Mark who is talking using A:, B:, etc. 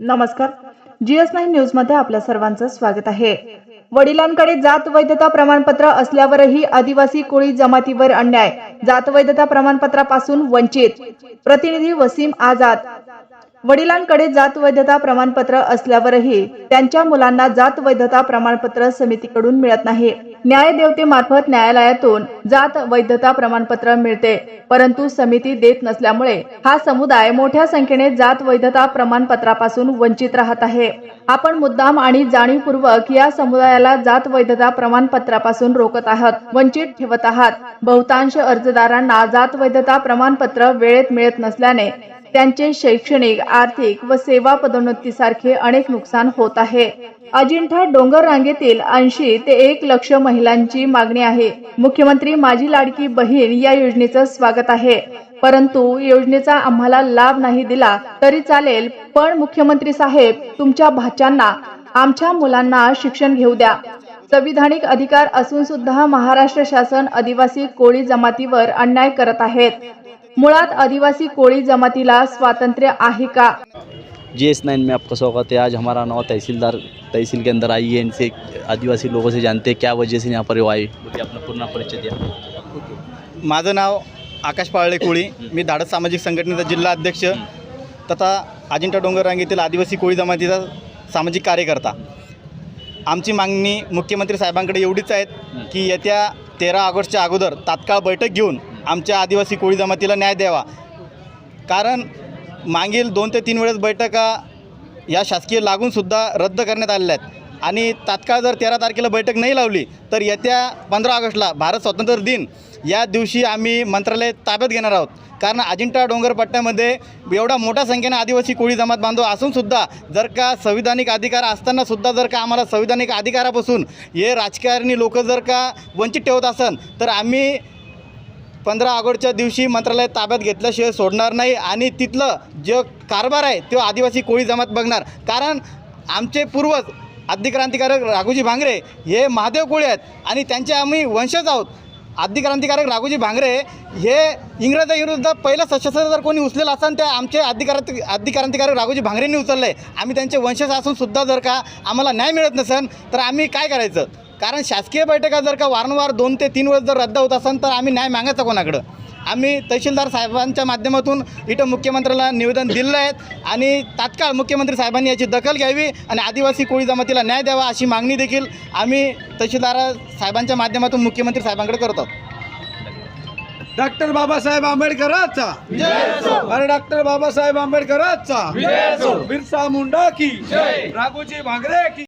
A: नमस्कार. GS nine न्यूजमध्ये आपल्या सर्वांचं स्वागत आहे. वडिलांकडे जात वैधता प्रमाणपत्र असल्यावरही आदिवासी कोळी जमातीवर अन्याय. जात वैधता प्रमाणपत्रापासून वंचित. प्रतिनिधी वसीम आझाद. वडिलांकडे जात वैधता प्रमाणपत्र असल्यावरही त्यांच्या मुलांना जात वैधता प्रमाणपत्र समितीकडून मिळत नाही. न्यायदेवतेमार्फत न्यायालयातून जात वैधता प्रमाणपत्र मिळते परंतु समिती देत नसल्यामुळे हा समुदाय मोठ्या संख्येने जात वैधता प्रमाणपत्रापासून वंचित राहत आहे. आपण मुद्दाम आणि जाणीवपूर्वक या समुदायाला जात वैधता प्रमाणपत्रापासून रोखत आहात वंचित ठेवत आहात. बहुतांश अर्जदारांना जात वैधता प्रमाणपत्र वेळेत मिळत नसल्याने त्यांचे शैक्षणिक आर्थिक व सेवा पदोन्नतीसारखे अनेक नुकसान होत आहे. अजिंठा डोंगर रांगेतील ऐंशी ते एक लक्ष महिलांची मागणी आहे. मुख्यमंत्री माझी लाडकी बहीण या योजनेचं स्वागत आहे. परंतु योजनेचा आम्हाला लाभ नाही दिला तरी चालेल पण मुख्यमंत्री साहेब तुमच्या भाच्यांना आमच्या मुलांना शिक्षण घेऊ द्या. संविधानिक अधिकार असून सुद्धा महाराष्ट्र शासन आदिवासी कोळी जमातीवर अन्याय करत आहेत. मुळात आदिवासी कोळी जमातीला स्वातंत्र्य आहे का?
B: जी एस नाइन में आपका स्वागत है। आज हमारा नवा तहसीलदार तहसील के अंदर आई है। इनसे आदिवासी लोगों से जानते हैं क्या वजह से यहाँ पर वो आए। बोलिए अपना पूर्ण परिचय दिया।
C: माझं नाव आकाश पाळले कोळी. मी धाडस सामाजिक संघटनेचा जिल्हा अध्यक्ष तथा अजिंठा डोंगर रांगेतील आदिवासी कोळी जमातीचा सामाजिक कार्यकर्ता. आमची मागणी मुख्यमंत्री साहेबांकडे एवढीच आहेत की येत्या तेरा ऑगस्टच्या अगोदर तात्काळ बैठक घेऊन आमच्या आदिवासी कोळी जमातीला न्याय द्यावा. कारण मागील दोन ते तीन वेळेस बैठका या शासकीय लागूनसुद्धा रद्द करण्यात आलेल्या आहेत. आणि तात्काळ जर तेरा तारखेला बैठक नाही लावली तर येत्या पंधरा ऑगस्टला भारत स्वातंत्र्य दिन या दिवशी आम्ही मंत्रालय ताब्यात घेणार आहोत. कारण अजिंठा डोंगरपट्ट्यामध्ये एवढा मोठ्या संख्येने आदिवासी कोळी जमात बांधव असूनसुद्धा जर का संविधानिक अधिकार असतानासुद्धा जर का आम्हाला संविधानिक अधिकारापासून हे राजकारणी लोक जर का वंचित ठेवत असन तर आम्ही पंधरा ऑगस्टच्या दिवशी मंत्रालय ताब्यात घेतल्याशिवाय सोडणार नाही आणि तिथलं जे कारभार आहे तो आदिवासी कोळी जमात बघणार. कारण आमचे पूर्वज आद्यक्रांतिकारक राघोजी भांगरे हे महादेव कोळी आहेत आणि त्यांचे आम्ही वंशज आहोत. आद्यक्रांतिकारक राघोजी भांगरे हे इंग्रजाविरुद्ध पहिलं सशस्त्र जर कोणी उचलेलं असेल त्या आमचे आद्यक्रांती आद्यक्रांतिकारक राघोजी भांगरेंनी उचललं आहे आम्ही त्यांचे वंशज असूनसुद्धा जर का आम्हाला न्याय मिळत नसेल तर आम्ही काय करायचं? कारण शासकीय बैठका जर का वारंवार दोन ते तीन वेळेस जर रद्द होत असेल तर आम्ही न्याय मागायचा कोणाकडं? आम्ही तहसीलदार साहेबांच्या माध्यमातून इथं मुख्यमंत्र्याला निवेदन दिलेलं आहे आणि तात्काळ मुख्यमंत्री साहेबांनी याची दखल घ्यावी आणि आदिवासी कोळी जमातीला न्याय द्यावा अशी मागणी देखील आम्ही तहसीलदार साहेबांच्या माध्यमातून मुख्यमंत्री साहेबांकडे करत आहोत.
D: डॉक्टर बाबासाहेब आंबेडकरांचा. अरे डॉक्टर बाबासाहेब आंबेडकरांचा. बिरसा मुंडा की. राघोजी भांगरे की.